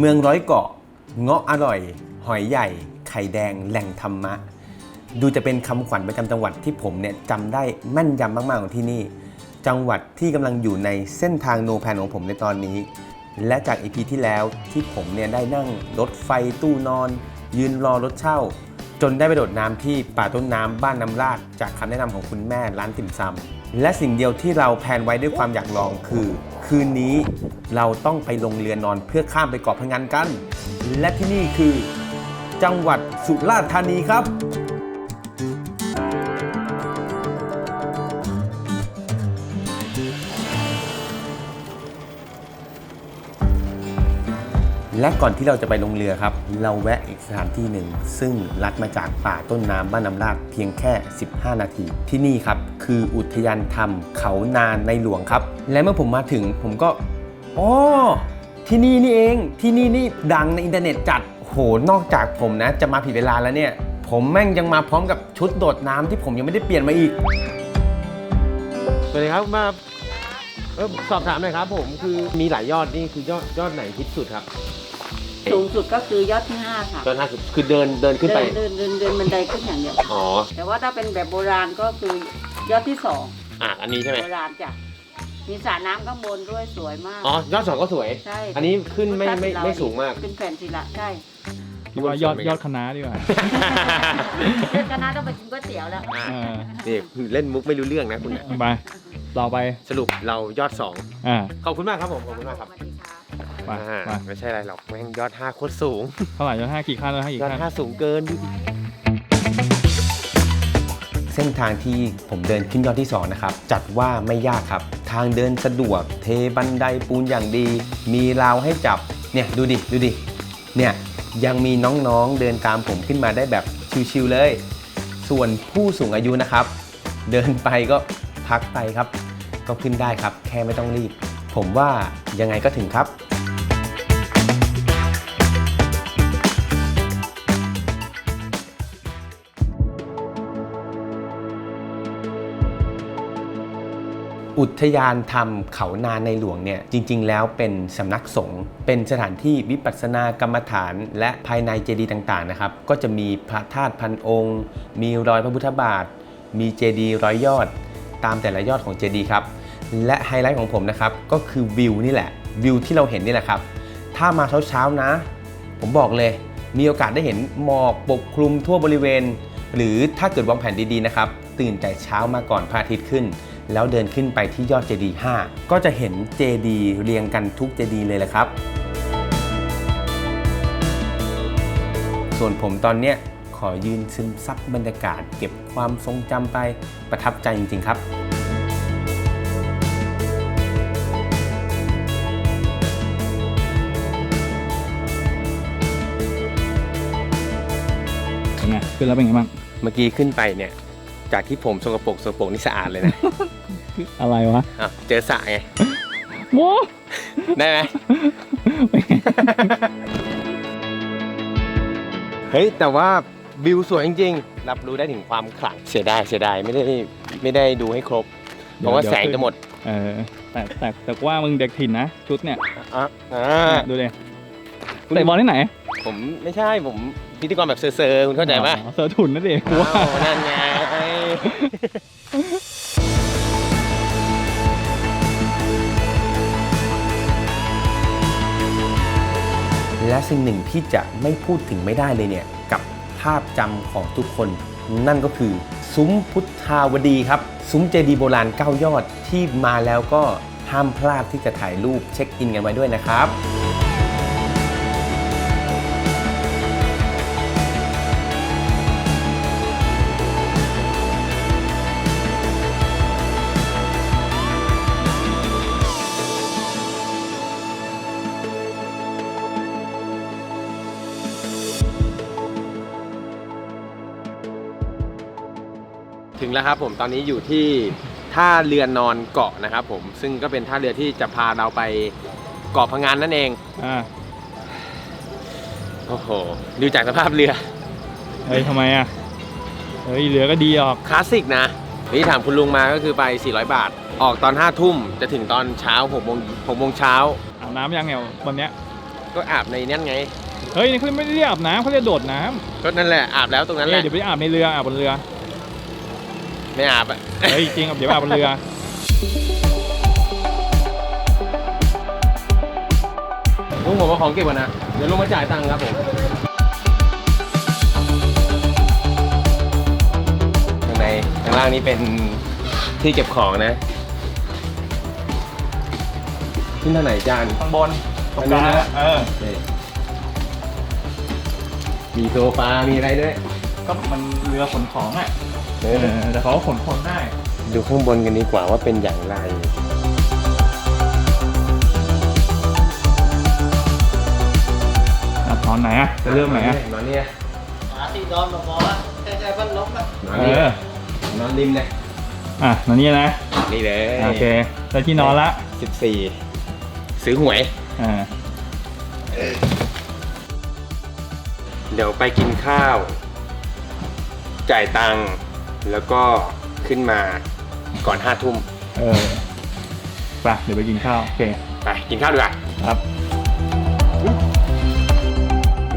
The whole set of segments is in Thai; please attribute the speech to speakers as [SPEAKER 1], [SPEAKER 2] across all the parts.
[SPEAKER 1] เมืองร้อยเกาะ เงาะอร่อย หอยใหญ่ ไข่แดง แหล่งธรรมะ ดูจะเป็นคำขวัญประจำจังหวัดที่ผมเนี่ยจำได้แม่นยำมากๆของที่นี่ จังหวัดที่กำลังอยู่ในเส้นทางโนแพนของผมในตอนนี้ และจากอีพีที่แล้วที่ผมเนี่ยได้นั่งรถไฟตู้นอน ยืนรอรถเช่า จนได้ไปโดดน้ำที่ป่าต้นน้ำบ้านน้ำราดจากคำแนะนำของคุณแม่ร้านติ่มซำ และสิ่งเดียวที่เราแพลนไว้ด้วยความอยากลองคือ คืนนี้เราต้องไปลงเรือนอนเพื่อข้ามไปเกาะพะงันกัน และที่นี่คือ จังหวัดสุราษฎร์ธานีครับ และก่อนที่เราจะไปลงเรือครับ เราแวะอีกสถานที่หนึ่ง ซึ่งลัดมาจากป่าต้นน้ำบ้านน้ำราดเพียงแค่ 15 นาที ที่นี่ครับ คืออุทยานธรรมเขานานในหลวงครับ และเมื่อผมมาถึงผมก็อ๋อที่นี่นี่เองที่นี่นี่ดังในอินเทอร์เน็ตจัดโหนอกจากผมนะ จะมาผิดเวลาแล้วเนี่ย ผมแม่งยังมาพร้อมกับชุดโดดน้ำที่ผมยังไม่ได้เปลี่ยนมาอีกสวัสดีครับมาเออสอบถามหน่อยครับผมคือมีหลายยอดนี่คือยอดยอดไหนฮิตสุดครับ
[SPEAKER 2] สูงสุดก็คือยอดที่ห้าค่ะ
[SPEAKER 1] ยอดห้าสุดคือเดินเดินขึ้นไป
[SPEAKER 2] เดินเดินเดินเดินบันไดขึ้นอย่างเดียว
[SPEAKER 1] อ๋อ
[SPEAKER 2] แต่ว่าถ้าเป็นแบบโบราณก็คือยอดที่สอง
[SPEAKER 1] อะ อันนี้ใช่ไหม
[SPEAKER 2] โบราณจ้ะมีสระน้ำข้างบนด้วยสวยมาก
[SPEAKER 1] อ๋อยอดสองก็สวย
[SPEAKER 2] ใช่
[SPEAKER 1] อันนี้ขึ้นไม่ไม่ไม่สูงมาก
[SPEAKER 2] เป็นแผ่นศิลาใช่
[SPEAKER 3] คิดว่ายอดยอดคณะดีกว่า
[SPEAKER 2] เพื่อนคณะต้องไปกินก๋วยเตี๋ยวแล้ว
[SPEAKER 1] อะ
[SPEAKER 3] เออ
[SPEAKER 1] นี่เล่นมุกไม่รู้เรื่องนะคุณเนี่ย
[SPEAKER 3] ไปเราไป
[SPEAKER 1] สรุปเรายอดสอง
[SPEAKER 3] อ่า
[SPEAKER 1] ขอบคุณมากครับผมขอบคุณมากครับ
[SPEAKER 2] สวัสดีค่ะ
[SPEAKER 3] ไป
[SPEAKER 1] อ่า
[SPEAKER 3] ไป
[SPEAKER 1] ไม่ใช่อะไรหรอกแม่งยอดห้าโคตรสูง
[SPEAKER 3] เท่าไหร่ยอดห้ากี่ขั้นยอดห้ากี่
[SPEAKER 1] ยอด
[SPEAKER 3] ขั้น
[SPEAKER 1] ห้าสูงเกิน เส้นทางที่ผมเดินขึ้นยอดที่2นะครับ จัดว่าไม่ยากครับ ทางเดินสะดวก เทบันไดปูนอย่างดี มีราวให้จับ เนี่ยดูดิ ดูดิ เนี่ยยังมีน้องๆเดินตามผมขึ้นมาได้แบบชิวๆเลย ส่วนผู้สูงอายุนะครับ เดินไปก็พักไปครับ ก็ขึ้นได้ครับ แค่ไม่ต้องรีบ ผมว่ายังไงก็ถึงครับ อุทยานธรรมเขานาในหลวงเนี่ยจริง ๆ แล้วเป็นสำนักสงฆ์เป็นสถานที่วิปัสสนากรรมฐาน และภายในเจดีย์ต่างๆนะครับ ก็จะมีพระธาตุพันองค์ มีรอยพระพุทธบาท มีเจดีย์ร้อยยอด ตามแต่ละยอดของเจดีย์ครับ และไฮไลท์ของผมนะครับก็คือวิวนี่แหละวิวที่เราเห็นนี่แหละครับ ถ้ามาเช้าๆนะ ผมบอกเลย มีโอกาสได้เห็นหมอกปกคลุมทั่วบริเวณ หรือถ้าเกิดวางแผนดีๆนะครับตื่นแต่เช้ามาก่อนพระอาทิตย์ขึ้น แล้วเดินขึ้นไปที่ยอดเจดีย์5ก็จะเห็นเจดีย์เรียงกันทุกเจดีย์เลยแหละครับ ส่วนผมตอนเนี้ยขอยืนซึมซับบรรยากาศ เก็บความทรงจำไปประทับใจจริง ๆ ครับ
[SPEAKER 3] เป็นไงขึ้นแล้วเป็นไงบ้าง
[SPEAKER 1] เมื่อกี้ขึ้นไปเนี่ย จากที่ผมสกปรกสกปรกนี่สะอาดเลยนะ
[SPEAKER 3] อะไรวะ
[SPEAKER 1] อ้าวเจอสระไง
[SPEAKER 3] โม
[SPEAKER 1] ได้ไหม
[SPEAKER 3] เป็นไง
[SPEAKER 1] เฮ้ย แต่ว่าวิวสวยจริงๆ รับรู้ได้ถึงความขลัง เสียดายเสียดายไม่ได้ไม่ได้ดูให้ครบ เพราะว่าแสงจะหมด
[SPEAKER 3] เออแต่แต่แต่ว่ามึงเด็กถิ่นนะ ชุดเนี่ย
[SPEAKER 1] อะอ่า
[SPEAKER 3] เนี่ยดูเลยเตะบอลที่ไหน
[SPEAKER 1] ผมไม่ใช่ผมพิธีกรแบบเซอร์ๆคุณเข้าใจปะ
[SPEAKER 3] อ๋อเสือถุนนั่นเองกูว่า
[SPEAKER 1] อ้าวนั่นไง และสิ่งหนึ่งที่จะไม่พูดถึงไม่ได้เลยเนี่ย กับภาพจำของทุกคน นั่นก็คือ ซุ้มพุทธาวดีครับ ซุ้มเจดีย์โบราณ 9 ยอดที่มาแล้วก็ห้ามพลาดที่จะถ่ายรูปเช็คอินกันไว้ด้วยนะครับ ถึงแล้วครับผมตอนนี้อยู่ที่ท่าเรือนอนเกาะนะครับผมซึ่งก็เป็นท่าเรือที่จะพาเราไปเกาะพังงานนั่นเอง
[SPEAKER 3] อ่า
[SPEAKER 1] โอ้โหดูจากสภาพเรือ
[SPEAKER 3] เฮ้ยทำไมอะเฮ้ยเหลือก็ดีออก
[SPEAKER 1] คลาสสิกนะนี่ถามคุณลุงมาก็คือไป 400 บาท ออกตอน5ทุ่มจะถึงตอนเช้า6โมง6โมงเช้า
[SPEAKER 3] อาบน้ำยังเนี่ยวันเนี้ย
[SPEAKER 1] ก็อาบในนั่นไง
[SPEAKER 3] เฮ้ยนี่เขาไม่ได้เรียกอาบน้ำเขาเรียกโดดน้
[SPEAKER 1] ก็นั่นแหละอาบแล้วตรงำนั้นแห
[SPEAKER 3] เอ้ย
[SPEAKER 1] ละ
[SPEAKER 3] เดี๋ยวไปอาบในเรืออาบบนเรือ
[SPEAKER 1] ไม่อาบอะ
[SPEAKER 3] เฮ้ยจริงเดี๋ยวไปอาบบนเรือ
[SPEAKER 1] ลุงผมเอาของเก็บก่อนนะ เดี๋ยวลุงมาจ่ายตังค์ครับผมข้างในข้างล่างนี้เป็นที่เก็บของนะขึ้นทางไหนจาน
[SPEAKER 3] ข้างบน
[SPEAKER 1] ตรงกลาง
[SPEAKER 3] เออ
[SPEAKER 1] นี่มีโซฟา มีอะไรด้วย
[SPEAKER 3] ก็มันเรือขนของอะ
[SPEAKER 1] เอ
[SPEAKER 3] เอ
[SPEAKER 1] อ
[SPEAKER 3] อแต่เขาก็ขนคนได้
[SPEAKER 1] ดูข้างบนกันดีกว่าว่าเป็นอย่างไร
[SPEAKER 3] อะตอนไหนอะ จะเริ่มไหนอะ
[SPEAKER 1] นอนเนี่ย
[SPEAKER 4] หาที่นอนมาพอละใกล้ๆบ้านล้มละ
[SPEAKER 1] นอน
[SPEAKER 3] เอ
[SPEAKER 1] นี่
[SPEAKER 3] อ
[SPEAKER 1] นอนริมเลย
[SPEAKER 3] อะนอนนี่นะ
[SPEAKER 1] นี่เลย
[SPEAKER 3] โอเคได้ที่นอนละ
[SPEAKER 1] สิบสี่ซื้อหวย
[SPEAKER 3] อ่า
[SPEAKER 1] เดี๋ยวไปกินข้าว จ่ายตังค์ แล้วก็ขึ้นมาก่อนห้าทุ่ม
[SPEAKER 3] เออไปเดี๋ยวไปกินข้าว โอเค
[SPEAKER 1] ไปกินข้าวดีกว่า
[SPEAKER 3] ครับ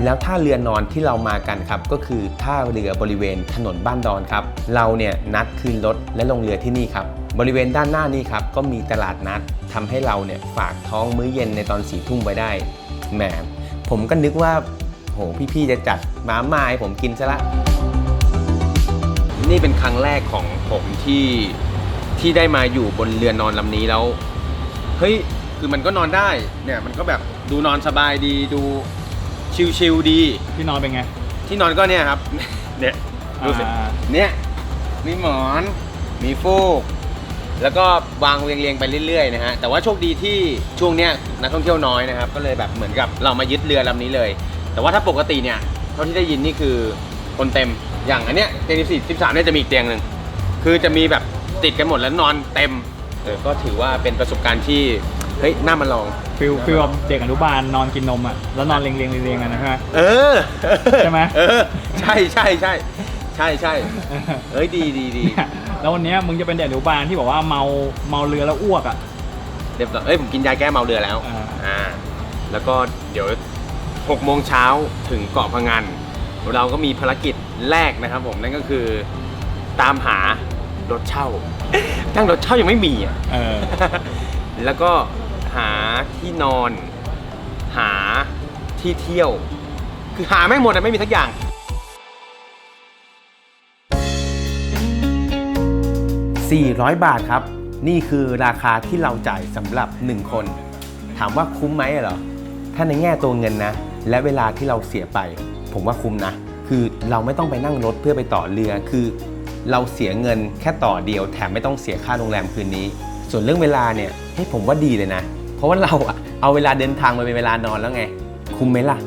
[SPEAKER 1] แล้วท่าเรือนอนที่เรามากันครับ ก็คือท่าเรือบริเวณถนนบ้านดอนครับ เราเนี่ยนัดคืนรถและลงเรือที่นี่ครับ บริเวณด้านหน้านี้ครับ ก็มีตลาดนัดทำให้เราเนี่ยฝากท้องมื้อเย็นในตอนสี่ทุ่มไว้ได้แหมผมก็นึกว่า โหพี่ๆจะจัดมาม่าให้ผมกินซะละ นี่เป็นครั้งแรกของผมที่ที่ได้มาอยู่บนเรือนอนลำนี้แล้ว เฮ้ย คือมันก็นอนได้ เนี่ย มันก็แบบดูนอนสบายดี ดูชิลๆดี
[SPEAKER 3] ที่นอนเป็นไง
[SPEAKER 1] ที่นอนก็เนี่ยครับ เนี่ยดูสิ
[SPEAKER 3] อ่า
[SPEAKER 1] เนี่ยมีหมอน มีฟูก แล้วก็วางเรียงๆไปเรื่อยๆนะฮะ แต่ว่าโชคดีที่ช่วงเนี้ยนักท่องเที่ยวน้อยนะครับ ก็เลยแบบเหมือนกับเรามายึดเรือลำนี้เลย แต่ว่าถ้าปกติเนี่ยเท่าที่ได้ยินนี่คือ คนเต็ม อย่างอันเนี้ยเตียง14 13เนี่ยจะมีอีกเตียงหนึ่ง คือจะมีแบบติดกันหมดแล้วนอนเต็มเออก็ถือว่าเป็นประสบการณ์ที่ เฮ้ย น่ามาลอง
[SPEAKER 3] ฟิลฟิลแบบเด็กอนุบาลนอนกินนมอะแล้วนอนเรียงเรียงเรียงกันนะใช่ไหม
[SPEAKER 1] เออ
[SPEAKER 3] ใช่ไหม
[SPEAKER 1] เออ ใช่ใช่ใช่ใช่ใช่เอ้ยดีดีดี
[SPEAKER 3] แล้ววันเนี้ยมึงจะเป็นเด็กอนุบาลที่บอกว่าเมาเมาเรือแล้วอ้วกอะ
[SPEAKER 1] เรียบร้อยเอ้ยผมกินยาแก้เมาเรือแล้ว
[SPEAKER 3] อ่า
[SPEAKER 1] อ่าแล้วก็เดี๋ยว6โมงเช้าถึงเกาะพะงัน เราก็มีภารกิจแรกนะครับผมนั่นก็คือตามหารถเช่าตั้งรถเช่ายังไม่มีอะ
[SPEAKER 3] เออ
[SPEAKER 1] แล้วก็หาที่นอน หาที่เที่ยว คือหาไม่งหมดอะไม่มีสักอย่าง 400 บาทครับ นี่คือราคาที่เราจ่ายสำหรับ 1 คน ถามว่าคุ้มไหมเหรอ ถ้าในแง่ตัวเงินนะ และเวลาที่เราเสียไป ผมว่าคุ้มนะ คือเราไม่ต้องไปนั่งรถเพื่อไปต่อเรือ คือเราเสียเงินแค่ต่อเดียว แถมไม่ต้องเสียค่าโรงแรมคืนนี้ ส่วนเรื่องเวลาเนี่ยให้ผมว่าดีเลยนะ เพราะว่าเราอะเอาเวลาเดินทางมาเป็นเวลานอนแล้วไง คุ้มไหมล่ะ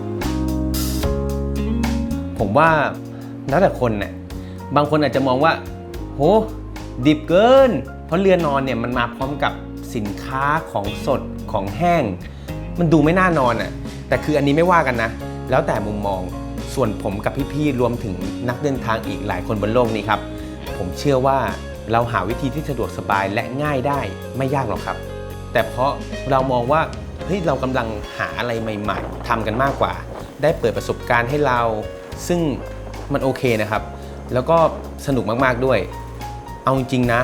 [SPEAKER 1] ผมว่าแล้วแต่คนน่ะ บางคนอาจจะมองว่า โห ดิบเกิน เพราะเรือนอนเนี่ยมันมาพร้อมกับสินค้าของสดของแห้ง มันดูไม่น่านอนอะ แต่คืออันนี้ไม่ว่ากันนะ แล้วแต่มุมมอง ส่วนผมกับพี่ๆรวมถึงนักเดินทางอีกหลายคนบนโลกนี้ครับ ผมเชื่อว่าเราหาวิธีที่สะดวกสบายและง่ายได้ไม่ยากหรอกครับ แต่เพราะเรามองว่าเฮ้ยเรากำลังหาอะไรใหม่ ๆทำกันมากกว่า ได้เปิดประสบการณ์ให้เรา ซึ่งมันโอเคนะครับ แล้วก็สนุกมากๆด้วย เอาจริงๆนะ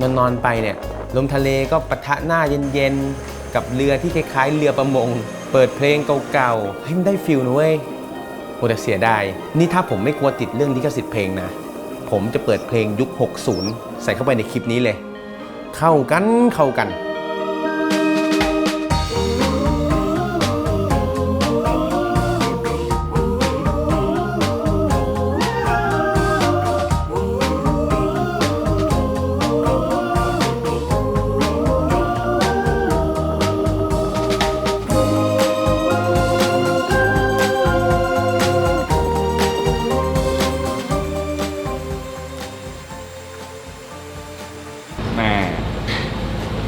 [SPEAKER 1] นอนนอนๆไปเนี่ยลมทะเลก็ปะทะหน้าเย็นๆ กับเรือที่คล้ายๆ เรือประมง เปิดเพลงเก่าๆให้มันได้ฟิลนะเว้ย โอ้แต่เสียดายนี่ถ้าผมไม่กลัวติดเรื่องลิขสิทธิ์เพลงนะ ผมจะเปิดเพลงยุค 60 ใส่เข้าไปในคลิปนี้เลย เข้ากันเข้ากัน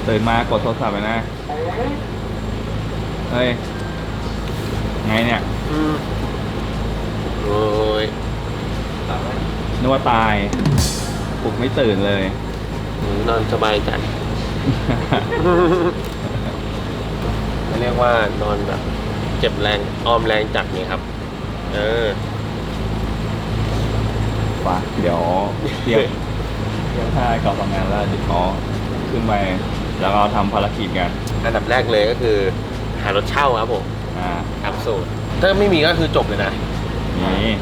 [SPEAKER 3] ตื่นมากดโทรศัพท์ไปนะ เฮ้ย ไงเนี่ย
[SPEAKER 1] โอ้ย
[SPEAKER 3] นึกว่าตายปลุกไม่ตื่นเลย
[SPEAKER 1] นอนสบายจัดเรียกว่านอนแบบ เจ็บแรงออมแรงจัดนี่ครับ เออ
[SPEAKER 3] ไปเดี๋ยวเที่ยงเที่ยงท่าเกาะพังงานแล้วเดี๋ยวขอขึ้นไป แล้วก็ทำภารกิจกัน
[SPEAKER 1] อันดับแรกเลยก็คือหารถเช่าครับผม
[SPEAKER 3] อ่า
[SPEAKER 1] ตามสูตรถ้าไม่มีก็คือจบเลยนะ
[SPEAKER 3] นี่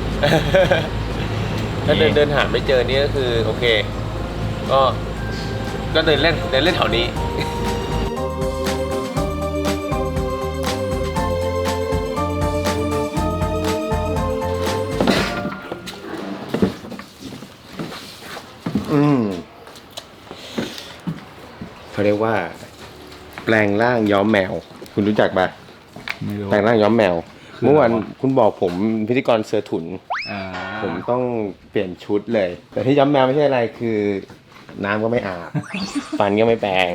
[SPEAKER 1] ถ้าเดินเดินหาไม่เจอนี่ก็คือโอเค ก็ ก็เดินเล่นเดินเล่นแถวนี้ อืม เขาเรียกว่า แปลงร่างย้อมแมว คุณรู้จักปะ
[SPEAKER 3] ไม่รู้
[SPEAKER 1] แปลงร่างย้อมแมว
[SPEAKER 3] คือ
[SPEAKER 1] เมื่อวาน
[SPEAKER 3] อะไรวะ
[SPEAKER 1] คุณบอกผมพิธีกรเสือถุน
[SPEAKER 3] อ่า
[SPEAKER 1] ผมต้องเปลี่ยนชุดเลย แต่ที่ย้อมแมวไม่ใช่อะไรคือ น้ำก็ไม่อาบ ฟันก็ไม่แปรง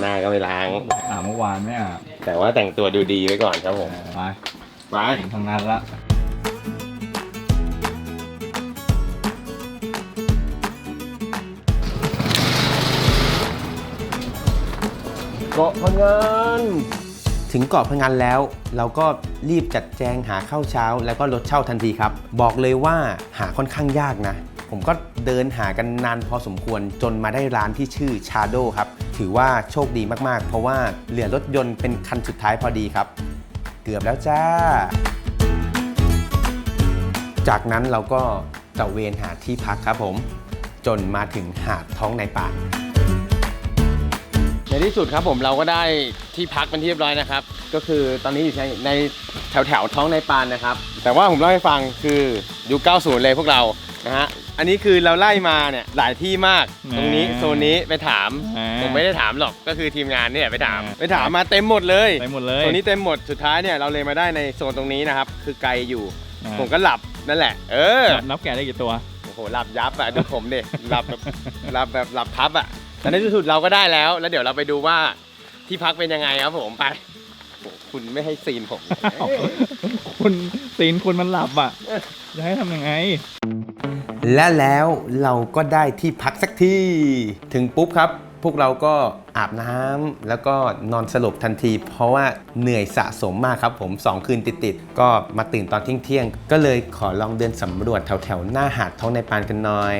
[SPEAKER 1] หน้าก็ไม่ล้าง
[SPEAKER 3] อ่าเมื่อวานไม่อ่า
[SPEAKER 1] แต่ว่าแต่งตัวดูดีไว้ก่อนครับผม
[SPEAKER 3] ไป
[SPEAKER 1] ไป
[SPEAKER 3] ถึงทำงานละ
[SPEAKER 1] เกาะพังงานถึงเกาะพังงานแล้ว เราก็รีบจัดแจงหาข้าวเช้า แล้วก็รถเช่าทันทีครับ บอกเลยว่าหาค่อนข้างยากนะ ผมก็เดินหากันนานพอสมควรจนมาได้ร้านที่ชื่อ Shadow ครับ ถือว่าโชคดีมากๆ เพราะว่าเหลือรถยนต์เป็นคันสุดท้ายพอดีครับ เกือบแล้วจ้า จากนั้นเราก็ตะเวนหาที่พักครับผม จนมาถึงหาดท้องในป่า ที่สุดครับผมเราก็ได้ที่พักเป็นที่เรียบร้อยนะครับ ก็คือตอนนี้อยู่ในในแถวแถวๆท้องในปานนะครับ แต่ว่าผมเล่าให้ฟังคือยุค90 เลยพวกเรานะฮะอันนี้คือเราไล่มาเนี่ยหลายที่มากตรงนี้โซนนี้ไปถาม
[SPEAKER 3] อ่า
[SPEAKER 1] ผมไม่ได้ถามหรอกก็คือทีมงานเนี่ยไปถาม
[SPEAKER 3] อ่า
[SPEAKER 1] ไปถามมาเต็มหมดเลย
[SPEAKER 3] ไปหมดเลย
[SPEAKER 1] โซนนี้เต็มหมดสุดท้ายเนี่ยเราเลยมาได้ในโซนตรงนี้นะครับคือไกลอยู่
[SPEAKER 3] อ่า
[SPEAKER 1] ผมก็หลับนั่นแหละ เออ
[SPEAKER 3] นับนับแกะได้กี่ตัว
[SPEAKER 1] โอ้โหหลับยับอะดูผมดิหลับแบบหลับแบบหลับพับอะ แต่ในที่สุดเราก็ได้แล้ว แล้วเดี๋ยวเราไปดูว่าที่พักเป็นยังไงครับผมไปโอ้โหคุณไม่ให้ซีนผม
[SPEAKER 3] คุณตีนคุณมันหลับอะ จะให้ทำยังไง
[SPEAKER 1] และแล้วเราก็ได้ที่พักสักที่ ถึงปุ๊บครับ พวกเราก็อาบน้ำแล้วก็นอนสลบทันที เพราะว่าเหนื่อยสะสมมากครับผม 2 คืนติดๆ ก็มาตื่นตอนเที่ยงๆ ก็เลยขอลองเดินสำรวจแถวๆ หน้าหาดท้องในปานกันหน่อย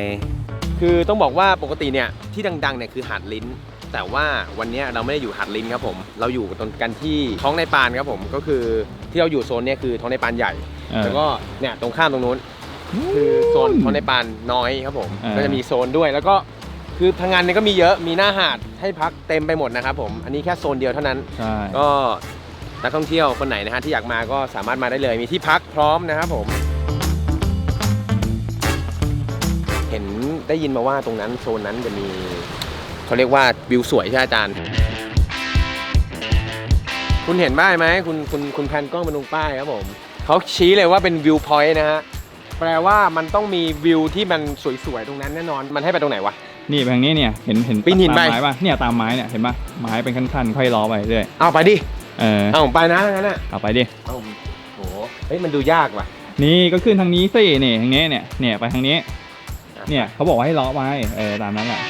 [SPEAKER 1] คือต้องบอกว่าปกติเนี่ยที่ดังๆเนี่ยคือหาดลิ้น แต่ว่าวันเนี้ยเราไม่ได้อยู่หาดลิ้นครับผม เราอยู่ตรงกันที่ท้องในปานครับผมก็คือที่เราอยู่โซนเนี้ยคือท้องในปานใหญ่
[SPEAKER 3] เออ
[SPEAKER 1] แล้วก็เนี่ยตรงข้ามตรงนู้น คือโซนท้องในปานน้อยครับผม
[SPEAKER 3] อ่า
[SPEAKER 1] ก็จะมีโซนด้วยแล้วก็คือพังงานเนี่ยก็มีเยอะมีหน้าหาดให้พักเต็มไปหมดนะครับผมอันนี้แค่โซนเดียวเท่านั้น
[SPEAKER 3] ใช่
[SPEAKER 1] ก็นักท่องเที่ยวคนไหนนะฮะที่อยากมาก็สามารถมาได้เลยมีที่พักพร้อมนะครับผม เห็นได้ยินมาว่าตรงนั้นโซนนั้นจะมีเขาเรียกว่าวิวสวยใช่ไหมอาจารย์ คุณเห็นป้ายไหมคุณคุณคุณแพนกล้องไปตรงป้ายครับผมเขาชี้เลยว่าเป็นวิวพอยต์นะฮะแปลว่ามันต้องมีวิวที่มันสวยๆตรงนั้นแน่นอนมันให้ไปตรงไหนวะ
[SPEAKER 3] นี่ไปทางนี้เนี่ยเห็นเห็น
[SPEAKER 1] ปีนหิน
[SPEAKER 3] ตาม
[SPEAKER 1] ไป
[SPEAKER 3] ไม้ป่ะเนี่ยตามไม้เนี่ยเห็นป่ะไม้เป็นขั้นๆค่อยล้อไปเรื่อย
[SPEAKER 1] เอาไปดิ
[SPEAKER 3] เออ
[SPEAKER 1] เอาผมไปนะงั้นน่ะ
[SPEAKER 3] เอาไปดิ
[SPEAKER 1] เอาโหเฮ้ยมันดูยากว่ะ
[SPEAKER 3] นี่ก็ขึ้นทางนี้สินี่ทางนี้เนี่ยเนี่ยไปทางนี้ เนี่ยเขาบอกว่าให้ล้อไปเออตามนั้นแหละ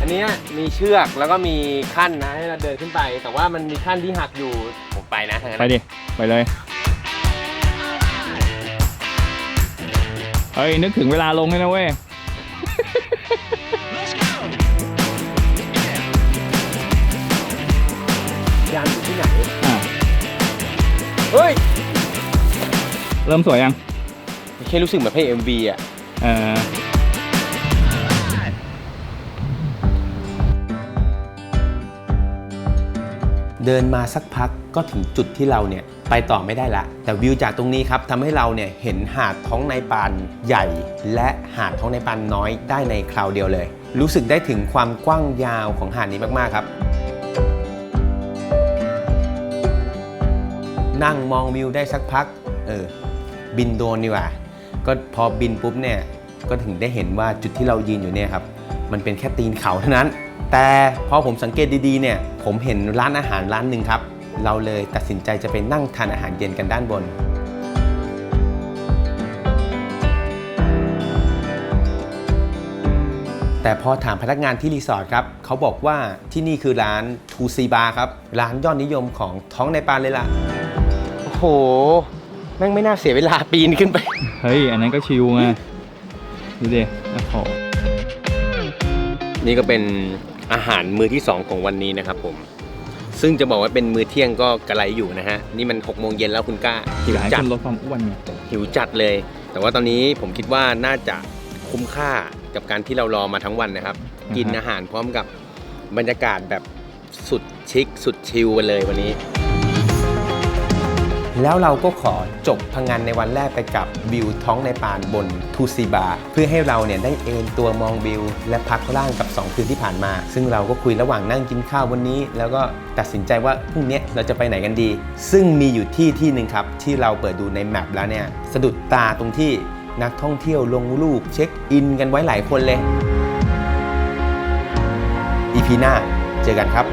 [SPEAKER 1] อันเนี้ยมีเชือกแล้วก็มีขั้นนะให้เราเดินขึ้นไป แต่ว่ามันมีขั้นที่หักอยู่ผมไปนะงั้น
[SPEAKER 3] ไปดิ ไปเลยเฮ้ยนึกถึงเวลาลงเลยนะเว้ย
[SPEAKER 1] ย เฮ้ย
[SPEAKER 3] เริ่มสวยยัง
[SPEAKER 1] แค่รู้สึกเหมือนเพลง MV อะ
[SPEAKER 3] เออ
[SPEAKER 1] เดินมาสักพักก็ถึงจุดที่เราเนี่ยไปต่อไม่ได้ละ แต่วิวจากตรงนี้ครับทำให้เราเนี่ยเห็นหาดท้องในปานใหญ่ และหาดท้องในปานน้อยได้ในคราวเดียวเลย รู้สึกได้ถึงความกว้างยาวของหาดนี้มากๆครับ นั่งมองวิวได้สักพัก เออ บินโดนดีกว่า ก็พอบินปุ๊บเนี่ย ก็ถึงได้เห็นว่าจุดที่เรายืนอยู่เนี่ยครับ มันเป็นแค่ตีนเขาเท่านั้น แต่พอผมสังเกตดีๆเนี่ย ผมเห็นร้านอาหารร้านหนึ่งครับ เราเลยตัดสินใจจะไปนั่งทานอาหารเย็นกันด้านบนแต่พอถามพนักงานที่รีสอร์ทครับเขาบอกว่าที่นี่คือร้านทูซีบาครับ ร้านยอดนิยมของท้องในปานเลยล่ะ โอ้โห แม่งไม่น่าเสียเวลาปีนขึ้นไป
[SPEAKER 3] เฮ้ย อันนั้นก็ชิวไง ดูดิโอ้โห
[SPEAKER 1] นี่ก็เป็นอาหารมื้อที่ 2 ของวันนี้นะครับผม ซึ่งจะบอกว่าเป็นมื้อเที่ยงก็กระไรอยู่นะฮะ นี่มัน6โมงเย็นแล้วคุณกล้าหิ
[SPEAKER 3] อ
[SPEAKER 1] วยา
[SPEAKER 3] กให้
[SPEAKER 1] จัด
[SPEAKER 3] คุณลดความอ้วนไง
[SPEAKER 1] หิวจัดเลย แต่ว่าตอนนี้ผมคิดว่าน่าจะคุ้มค่ากับการที่เรารอมาทั้งวันนะครับ
[SPEAKER 3] อือฮะ
[SPEAKER 1] กินอาหารพร้อมกับบรรยากาศแบบสุดชิคสุดชิลกันเลยวันนี้ แล้วเราก็ขอจบพังงานในวันแรกไปกับวิวท้องในปานบนทูซีบาเพื่อให้เราเนี่ยได้เอนตัวมองวิว และพักร่างกับ 2 คืนที่ผ่านมา ซึ่งเราก็คุยระหว่างนั่งกินข้าววันนี้ แล้วก็ตัดสินใจว่าพรุ่งนี้เราจะไปไหนกันดี ซึ่งมีอยู่ที่ที่หนึ่งครับที่เราเปิดดูในแมปแล้วเนี่ยสะดุดตาตรงที่นักท่องเที่ยวลงรูปเช็คอินกันไว้หลายคนเลยอีพีหน้าเจอกันครับ